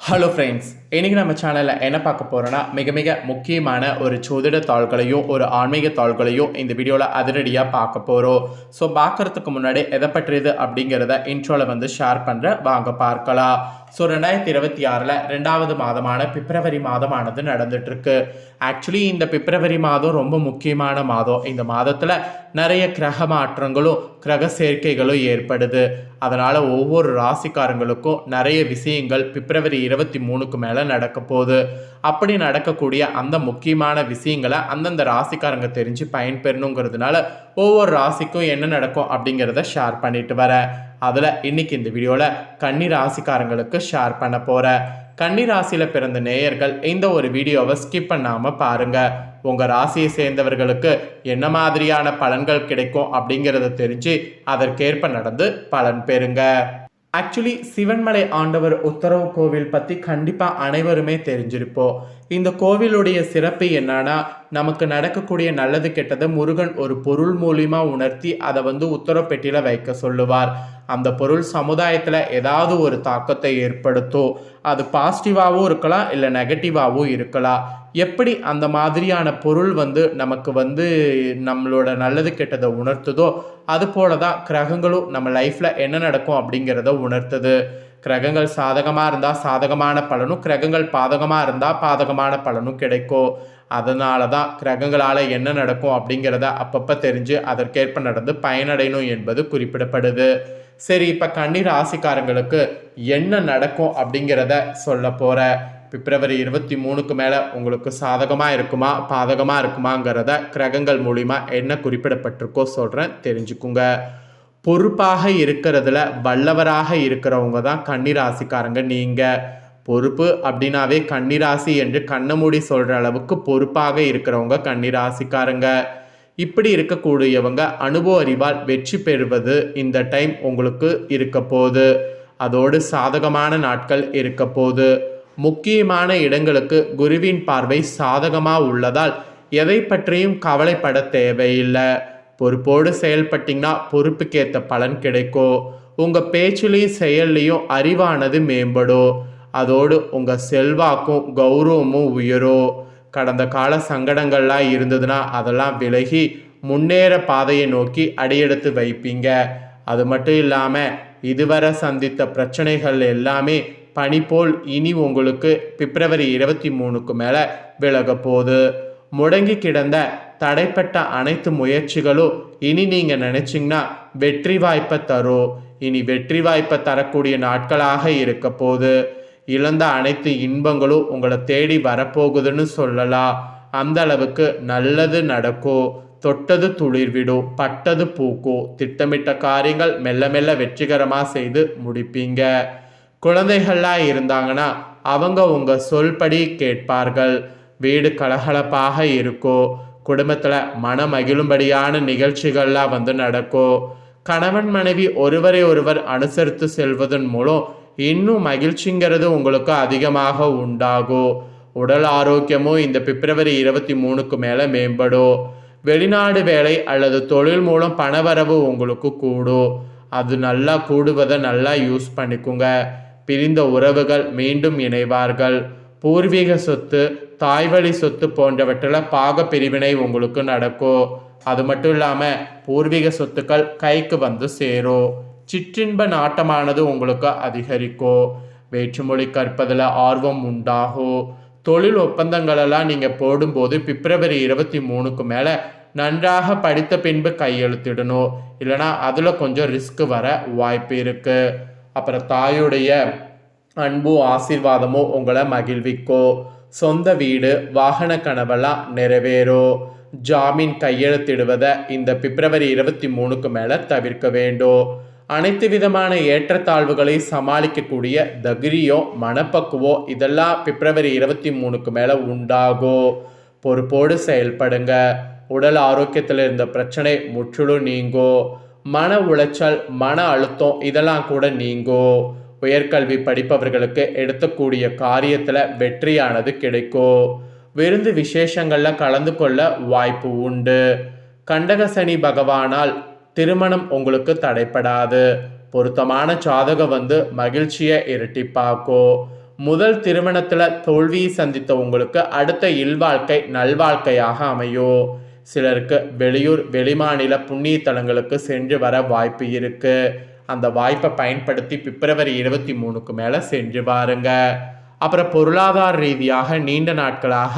Hello friends இன்றைக்கி நம்ம சேனலில் என்ன பார்க்க போகிறோன்னா மிக மிக முக்கியமான ஒரு சோதிட தாள்களையும் ஒரு ஆன்மீக தாள்களையும் இந்த வீடியோவில் அதிரடியாக பார்க்க போகிறோம் ஸோ பார்க்குறதுக்கு முன்னாடி எதை பற்றியது அப்படிங்கிறத இன்ட்ரோவில் வந்து ஷேர் பண்ணுறேன் வாங்க பார்க்கலாம். ஸோ ரெண்டாயிரத்தி இருபத்தி ஆறில் ரெண்டாவது மாதமான பிப்ரவரி மாதமானது நடந்துகிட்ருக்கு ஆக்சுவலி இந்த பிப்ரவரி மாதம் ரொம்ப முக்கியமான மாதம். இந்த மாதத்தில் நிறைய கிரக மாற்றங்களும் கிரக சேர்க்கைகளும் ஏற்படுது. அதனால் ஒவ்வொரு ராசிக்காரங்களுக்கும் நிறைய விஷயங்கள் பிப்ரவரி இருபத்தி மூணுக்கு மேலே நடக்க போகுது. அப்படி நடக்கக்கூடிய அந்த முக்கியமான விஷயங்களை அந்தந்த ராசிக்காரங்க தெரிஞ்சு பயன்பெறணுங்கிறதுனால ஒவ்வொரு ராசிக்கும் என்ன நடக்கும் அப்படிங்கிறத ஷேர் பண்ணிட்டு வரேன் அதில் இன்னைக்கு இந்த வீடியோவில் கன்னி ராசிக்காரங்களுக்கு ஷேர் பண்ண போகிறேன் கன்னி ராசியில் பிறந்த நேயர்கள் இந்த ஒரு வீடியோவை ஸ்கிப் பண்ணாமல் பாருங்கள் உங்கள் ராசியை சேர்ந்தவர்களுக்கு என்ன மாதிரியான பலன்கள் கிடைக்கும் அப்படிங்கிறத தெரிஞ்சு அதற்கேற்ப நடந்து பலன் பெறுங்க. ஆக்சுவலி சிவன்மலை ஆண்டவர் உத்தரவு கோவில் பற்றி கண்டிப்பாக அனைவருமே தெரிஞ்சிருப்போம். இந்த கோவிலுடைய சிறப்பு என்னன்னா நமக்கு நடக்கக்கூடிய நல்லது கெட்டதை முருகன் ஒரு பொருள் மூலியமா உணர்த்தி அதை வந்து உத்தரப்பெட்டியில வைக்க சொல்லுவார். அந்த பொருள் சமுதாயத்தில் ஏதாவது ஒரு தாக்கத்தை ஏற்படுத்தும். அது பாசிட்டிவாகவும் இருக்கலாம் இல்லை நெகட்டிவாகவும் இருக்கலாம். எப்படி அந்த மாதிரியான பொருள் வந்து நமக்கு வந்து நம்மளோட நல்லது கெட்டதை உணர்த்துதோ அது போல தான் கிரகங்களும் நம்ம லைஃப்பில் என்ன நடக்கும் அப்படிங்கிறத உணர்த்துது. கிரகங்கள் சாதகமாக இருந்தால் சாதகமான பலனும் கிரகங்கள் பாதகமாக இருந்தால் பாதகமான பலனும் கிடைக்கும் அதனால தான் கிரகங்களால் என்ன நடக்கும் அப்படிங்கிறத அப்பப்போ தெரிஞ்சு அதற்கேற்ப நடந்து பயனடையணும் என்பது குறிப்பிடப்படுது. சரி இப்போ கன்னி ராசிக்காரங்களுக்கு என்ன நடக்கும் அப்படிங்கிறத சொல்ல போகிற பிப்ரவரி இருபத்தி மூணுக்கு மேலே உங்களுக்கு சாதகமாக இருக்குமா பாதகமாக இருக்குமாங்கிறத கிரகங்கள் மூலிமா என்ன குறிப்பிடப்பட்டிருக்கோ சொல்கிறேன் தெரிஞ்சுக்குங்க. பொறுப்பாக இருக்கிறதுல வல்லவராக இருக்கிறவங்க தான் கன்னிராசிக்காரங்க. நீங்கள் பொறுப்பு அப்படின்னாவே கன்னிராசி என்று கண்ணமூடி சொல்கிற அளவுக்கு பொறுப்பாக இருக்கிறவங்க கன்னிராசிக்காரங்க. இப்படி இருக்கக்கூடியவங்க அனுபவ அறிவால் வெற்றி பெறுவது இந்த டைம் உங்களுக்கு இருக்க போகுது அதோடு சாதகமான நாட்கள் இருக்க போகுது முக்கியமான இடங்களுக்கு குருவின் பார்வை சாதகமாக உள்ளதால் எதை பற்றியும் கவலைப்பட தேவையில்லை. பொறுப்போடு செயல்பட்டிங்கன்னா பொறுப்புக்கேற்ற பலன் கிடைக்கும். உங்கள் பேச்சுலேயும் செயல்லையும் அறிவானது மேம்படும். அதோடு உங்கள் செல்வாக்கும் கௌரவமும் உயரும். கடந்த கால சங்கடங்கள்லாம் இருந்ததுன்னா அதெல்லாம் விலகி முன்னேற பாதையை நோக்கி அடியெடுத்து வைப்பீங்க. அது மட்டும் இல்லாமல் இதுவரை சந்தித்த பிரச்சனைகள் எல்லாமே பனி போல் இனி உங்களுக்கு பிப்ரவரி இருபத்தி மூணுக்கு மேலே விலக போகுது. முடங்கி கிடந்த தடைப்பட்ட அனைத்து முயற்சிகளும் இனி நீங்கள் நினச்சிங்கன்னா வெற்றி வாய்ப்பை தரும் இனி வெற்றி வாய்ப்பை தரக்கூடிய நாட்களாக இருக்க போது இழந்த அனைத்து இன்பங்களும் உங்களை தேடி வரப்போகுதுன்னு சொல்லலாம். அந்த அளவுக்கு நல்லது நடக்கும். தொட்டது துளிர்விடும் பட்டது பூக்கும். திட்டமிட்ட காரியங்கள் மெல்ல மெல்ல வெற்றிகரமாக செய்து முடிப்பீங்க. குழந்தைகள்லாம் இருந்தாங்கன்னா அவங்க உங்கள் சொல்படி கேட்பார்கள். வீடு கலகலப்பாக இருக்கும் குடும்பத்தில் மன மகிழும்படியான நிகழ்ச்சிகள்லாம் வந்து நடக்கும் கணவன் மனைவி ஒருவரை ஒருவர் அனுசரித்து செல்வதன் மூலம் இன்னும் மகிழ்ச்சிங்கிறது உங்களுக்கு அதிகமாக உண்டாகும் உடல் ஆரோக்கியமும் இந்த பிப்ரவரி இருபத்தி மூணுக்கு மேலே மேம்படும் வெளிநாடு வேலை அல்லது தொழில் மூலம் பணவரவு உங்களுக்கு கூடும் அது நல்லா கூடுவதை நல்லா யூஸ் பண்ணிக்குங்க. பிரிந்த உறவுகள் மீண்டும் இணைவார்கள். பூர்வீக சொத்து தாய்வழி சொத்து போன்றவற்றில் பாக பிரிவினை உங்களுக்கு நடக்கும் அது மட்டும் இல்லாமல் பூர்வீக சொத்துக்கள் கைக்கு வந்து சேரும் சிற்றின்ப நாட்டமானது உங்களுக்கு அதிகரிக்கும் வேற்றுமொழி கற்பதில் ஆர்வம் உண்டாகும் தொழில் ஒப்பந்தங்களெல்லாம் நீங்கள் போடும்போது பிப்ரவரி இருபத்தி மூணுக்கு மேலே நன்றாக படித்த பின்பு கையெழுத்திடணும் இல்லைனா அதில் கொஞ்சம் ரிஸ்க் வர வாய்ப்பு இருக்குது அப்புறம் தாயுடைய அன்பு ஆசீர்வாதமோ உங்களை மகிழ்விக்கும் சொந்த வீடு வாகன கனவெல்லாம் நிறைவேறும் ஜாமீன் கையெழுத்திடுவதை இந்த பிப்ரவரி இருபத்தி மூணுக்கு மேலே தவிர்க்க வேண்டும் அனைத்து விதமான ஏற்றத்தாழ்வுகளை சமாளிக்கக்கூடிய தகிரியோ மனப்பக்குவோ இதெல்லாம் பிப்ரவரி இருபத்தி மூணுக்கு மேலே உண்டாகும் பொறுப்போடு செயல்படுங்க. உடல் ஆரோக்கியத்தில் இருந்த பிரச்சனை முற்றிலும் நீங்கும் மன உளைச்சல் மன அழுத்தம் இதெல்லாம் கூட நீங்கும் உயர்கல்வி படிப்பவர்களுக்கு எடுத்தக்கூடிய காரியத்தில் வெற்றியானது கிடைக்கும். விருந்து விசேஷங்களில் கலந்து கொள்ள வாய்ப்பு உண்டு. கண்டகசனி பகவானால் திருமணம் உங்களுக்கு தடைப்படாது பொருத்தமான ஜாதகம் வந்து மகிழ்ச்சியை இரட்டிப்பாக்கும் முதல் திருமணத்தில் தோல்வியை சந்தித்த உங்களுக்கு அடுத்த இல்வாழ்க்கை நல்வாழ்க்கையாக அமையும் சிலருக்கு வெளியூர் வெளிமாநில புண்ணிய தலங்களுக்கு சென்று வர வாய்ப்பு இருக்குது அந்த வாய்ப்பை பயன்படுத்தி பிப்ரவரி இருபத்தி மூணுக்கு மேலே சென்று பாருங்க. அப்புறம் பொருளாதார ரீதியாக நீண்ட நாட்களாக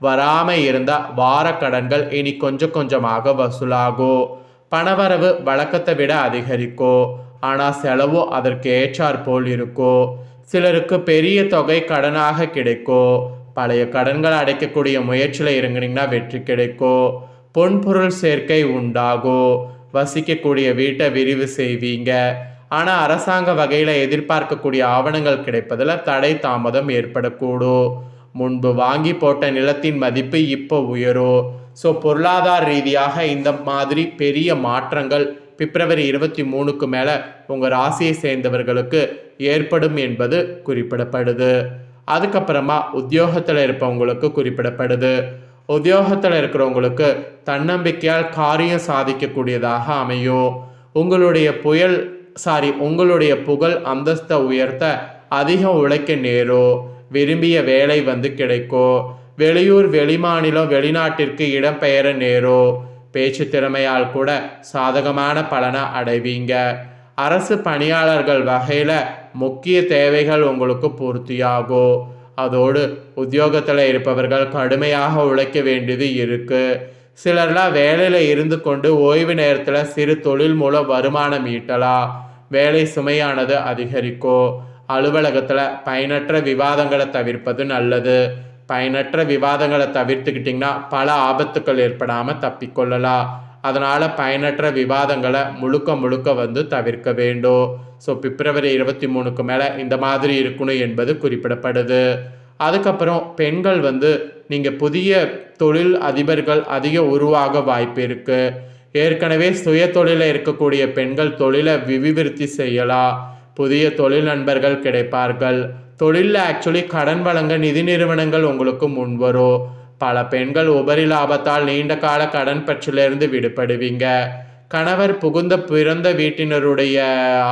வராமல் இருந்த வார கடன்கள் இனி கொஞ்சம் கொஞ்சமாக வசூலாகும் பணவரவு வழக்கத்தை விட அதிகரிக்கும் ஆனால் செலவு அதற்கு ஏற்றாற் போல் இருக்கும் சிலருக்கு பெரிய தொகை கடனாக கிடைக்கும் பழைய கடன்களை அடைக்கக்கூடிய முயற்சியில் இறங்குனீங்கன்னா வெற்றி கிடைக்கும் பொன்பொருள் சேர்க்கை உண்டாகும் வசிக்கக்கூடிய வீட்டை விரிவு செய்வீங்க. ஆனால் அரசாங்க வகையில் எதிர்பார்க்கக்கூடிய ஆவணங்கள் கிடைப்பதில் தடை தாமதம் ஏற்படக்கூடும். முன்பு வாங்கி போட்ட நிலத்தின் மதிப்பு இப்போ உயரும். ஸோ பொருளாதார ரீதியாக இந்த மாதிரி பெரிய மாற்றங்கள் பிப்ரவரி இருபத்தி மூணுக்கு மேலே உங்கள் ராசியை சேர்ந்தவர்களுக்கு ஏற்படும் என்பது குறிப்பிடப்படுது. அதுக்கப்புறமா உத்தியோகத்தில் இருப்பவங்களுக்கு குறிப்பிடப்படுது. உத்தியோகத்தில் இருக்கிறவங்களுக்கு தன்னம்பிக்கையால் காரியம் சாதிக்கக்கூடியதாக அமையும். உங்களுடைய புயல் சாரி உங்களுடைய புகழ் அந்தஸ்தை உயர்த்த அதிகம் உழைக்க நேரும் விரும்பிய வேலை வந்து கிடைக்கும் வெளியூர் வெளிமாநிலம் வெளிநாட்டிற்கு இடம்பெயர நேரும் பேச்சு திறமையால் கூட சாதகமான பலனை அடைவீங்க. அரசு பணியாளர்கள் வகையில் முக்கிய தேவைகள் உங்களுக்கு பூர்த்தியாகும். அதோடு உத்தியோகத்தில் இருப்பவர்கள் கடுமையாக உழைக்க வேண்டியது இருக்குது சிலர்லாம் வேலையில் இருந்து கொண்டு ஓய்வு நேரத்தில் சிறு தொழில் மூலம் வருமானம் ஈட்டலாம் வேலை சுமையானது அதிகரிக்கும் அலுவலகத்தில் பயனற்ற விவாதங்களை தவிர்ப்பது நல்லது. பயனற்ற விவாதங்களை தவிர்த்துக்கிட்டிங்கன்னா பல ஆபத்துக்கள் ஏற்படாமல் தப்பிக்கொள்ளலாம் அதனால் பயனற்ற விவாதங்களை முழுக்க முழுக்க வந்து தவிர்க்க வேண்டும். ஸோ பிப்ரவரி இருபத்தி மூணுக்கு மேலே இந்த மாதிரி இருக்கணும் என்பது குறிப்பிடப்படுது. அதுக்கப்புறம் பெண்கள் வந்து நீங்கள் புதிய தொழில் அதிபர்கள் அதிக உருவாக வாய்ப்பு இருக்குது ஏற்கனவே சுய தொழிலில் இருக்கக்கூடிய பெண்கள் தொழிலை விவிவிருத்தி செய்யலாம். புதிய தொழில் நண்பர்கள் கிடைப்பார்கள். தொழிலில் ஆக்சுவலி கடன் வழங்க நிதி நிறுவனங்கள் உங்களுக்கு முன்வரும். பல பெண்கள் உபரி லாபத்தால் நீண்ட கால கடன் பற்றிலிருந்து விடுபடுவீங்க. கணவர் புகுந்த பிறந்த வீட்டினருடைய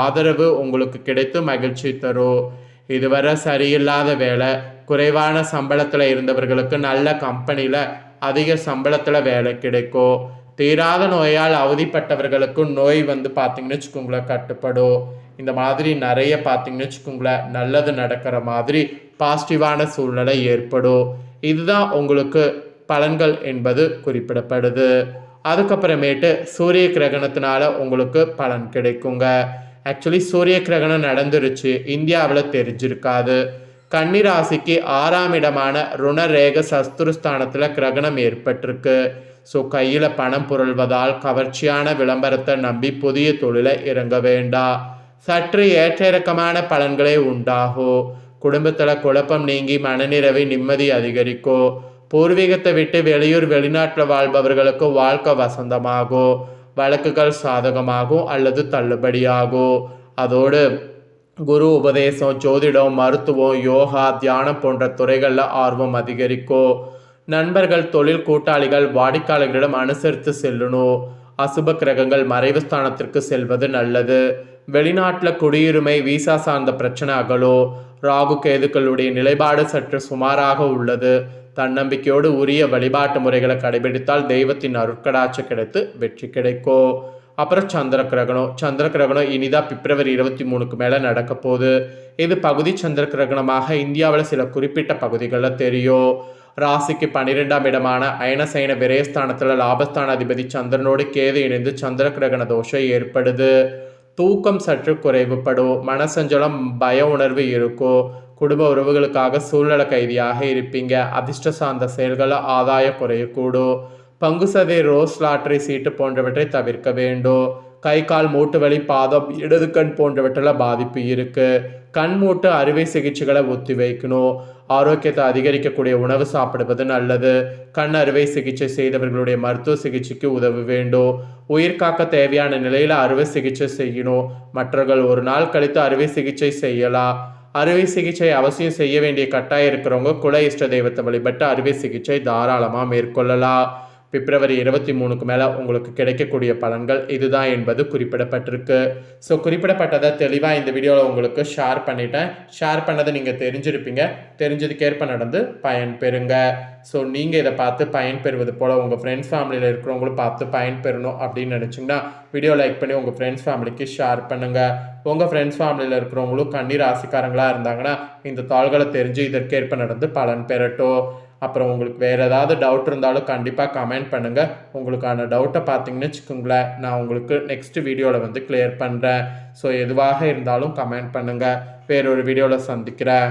ஆதரவு உங்களுக்கு கிடைத்து மகிழ்ச்சி தரும். இதுவரை சரியில்லாத வேலை குறைவான சம்பளத்தில் இருந்தவர்களுக்கு நல்ல கம்பெனியில் அதிக சம்பளத்தில் வேலை கிடைக்கும். தீராத நோயால் அவதிப்பட்டவர்களுக்கும் நோய் வந்து பார்த்திங்கன்னு வச்சுக்கோங்களேன் கட்டுப்படும். இந்த மாதிரி நிறைய பார்த்திங்கன்னு வச்சுக்கோங்களேன் நல்லது நடக்கிற மாதிரி பாசிட்டிவான சூழ்நிலை ஏற்படும். இதுதான் உங்களுக்கு பலன்கள் என்பது குறிப்பிடப்படுது. அதுக்கப்புறமேட்டு சூரிய கிரகணத்தினால உங்களுக்கு பலன் கிடைக்குங்க. ஆக்சுவலி சூரிய கிரகணம் நடந்துருச்சு. இந்தியாவில் தெரிஞ்சிருக்காது. கன்னிராசிக்கு ஆறாம் இடமான ருணரேக சஸ்துருஸ்தானத்தில் கிரகணம் ஏற்பட்டிருக்கு. ஸோ கையில் பணம் புரள்வதால் கவர்ச்சியான விளம்பரத்தை நம்பி புதிய தொழிலை இறங்க வேண்டாம். சற்று ஏற்ற இறக்கமான பலன்களே உண்டாகும். குடும்பத்தில் குழப்பம் நீங்கி மனநிறைவை நிம்மதி அதிகரிக்கும் பூர்வீகத்தை விட்டு வெளியூர் வெளிநாட்டில் வாழ்பவர்களுக்கு வாழ்க்கை வசந்தமாகும் வழக்குகள் சாதகமாகும் அல்லது தள்ளுபடியாகும் அதோடு குரு உபதேசம் ஜோதிடம் மருத்துவம் யோகா தியானம் போன்ற துறைகளில் ஆர்வம் அதிகரிக்கும் நண்பர்கள் தொழில் கூட்டாளிகள் வாடிக்கையாளர்களிடம் அனுசரித்து செல்லணும் அசுப கிரகங்கள் மறைவு ஸ்தானத்திற்கு செல்வது நல்லது. வெளிநாட்டில் குடியுரிமை விசா சார்ந்த பிரச்சனை அகலோ. ராகு கேதுக்களுடைய நிலைப்பாடு சற்று சுமாராக உள்ளது. தன்னம்பிக்கையோடு உரிய வழிபாட்டு முறைகளை கடைபிடித்தால் தெய்வத்தின் அருட்கடாட்சி கிடைத்து வெற்றி கிடைக்கும் அப்புறம் சந்திர கிரகணம் சந்திர கிரகணம் இனிதான் பிப்ரவரி இருபத்தி மூணுக்கு மேலே நடக்க போகுது. இது பகுதி சந்திர கிரகணமாக இந்தியாவில் சில குறிப்பிட்ட பகுதிகளில் தெரியும். ராசிக்கு பன்னிரெண்டாம் இடமான அயனசைன விரயஸ்தானத்தில் லாபஸ்தான அதிபதி சந்திரனோடு கேது இணைந்து சந்திர கிரகண தோஷம் ஏற்படுது. தூக்கம் சற்று குறைவுப்படும் மனசஞ்சலம் பய உணர்வு இருக்கும் குடும்ப உறவுகளுக்காக சூழ்நிலை கைதியாக இருப்பீங்க. அதிர்ஷ்ட சார்ந்த செயல்களை ஆதாயம் குறையக்கூடும். பங்கு சதை ரோஸ் லாட்டரி சீட்டு போன்றவற்றை தவிர்க்க வேண்டும். கை கால் மூட்டு வலி பாதம் இடது கண் போன்றவற்றில் பாதிப்பு இருக்குது கண் மூட்டு அறுவை சிகிச்சைகளை ஒத்தி வைக்கணும். ஆரோக்கியத்தை அதிகரிக்கக்கூடிய உணவு சாப்பிடுவது நல்லது. கண் அறுவை சிகிச்சை செய்தவர்களுடைய மருத்துவ சிகிச்சைக்கு உதவ வேண்டும். உயிர் காக்க தேவையான நிலையில் அறுவை சிகிச்சை செய்யணும். மற்றவர்கள் ஒரு நாள் கழித்து அறுவை சிகிச்சை செய்யலாம். அறுவை சிகிச்சை அவசியம் செய்ய வேண்டிய கட்டாயம் இருக்கிறவங்க குல இஷ்ட தெய்வத்தை வழிபட்டு அறுவை சிகிச்சை தாராளமாக மேற்கொள்ளலாம். பிப்ரவரி இருபத்தி மூணுக்கு மேலே உங்களுக்கு கிடைக்கக்கூடிய பலன்கள் இதுதான் என்பது குறிப்பிடப்பட்டிருக்கு. ஸோ குறிப்பிடப்பட்டதை தெளிவாக இந்த வீடியோவில் உங்களுக்கு ஷேர் பண்ணிட்டேன். ஷேர் பண்ணதை நீங்கள் தெரிஞ்சிருப்பீங்க. தெரிஞ்சதுக்கேற்ப நடந்து பயன் பெறுங்க ஸோ நீங்கள் இதை பார்த்து பயன் பெறுவது போல் உங்கள் ஃப்ரெண்ட்ஸ் ஃபேமிலியில் இருக்கிறவங்களும் பார்த்து பயன் பெறணும் அப்படின்னு நினச்சிங்கன்னா வீடியோ லைக் பண்ணி உங்கள் ஃப்ரெண்ட்ஸ் ஃபேமிலிக்கு ஷேர் பண்ணுங்கள் உங்கள் ஃப்ரெண்ட்ஸ் ஃபேமிலியில் இருக்கிறவங்களும் கண்ணீர் ராசிக்காரங்களாக இருந்தாங்கன்னா இந்த தாள்களை தெரிஞ்சு இதற்கேற்ப நடந்து பலன் பெறட்டும். அப்புறம் உங்களுக்கு வேறு ஏதாவது டவுட் இருந்தாலும் கண்டிப்பாக கமெண்ட் பண்ணுங்கள் உங்களுக்கான டவுட்டை பார்த்தீங்கன்னு வச்சுக்கோங்களேன் நான் உங்களுக்கு நெக்ஸ்ட் வீடியோவில் வந்து கிளியர் பண்ணுறேன் ஸோ எதுவாக இருந்தாலும் கமெண்ட் பண்ணுங்கள் வேறொரு வீடியோவில் சந்திக்கிறேன்.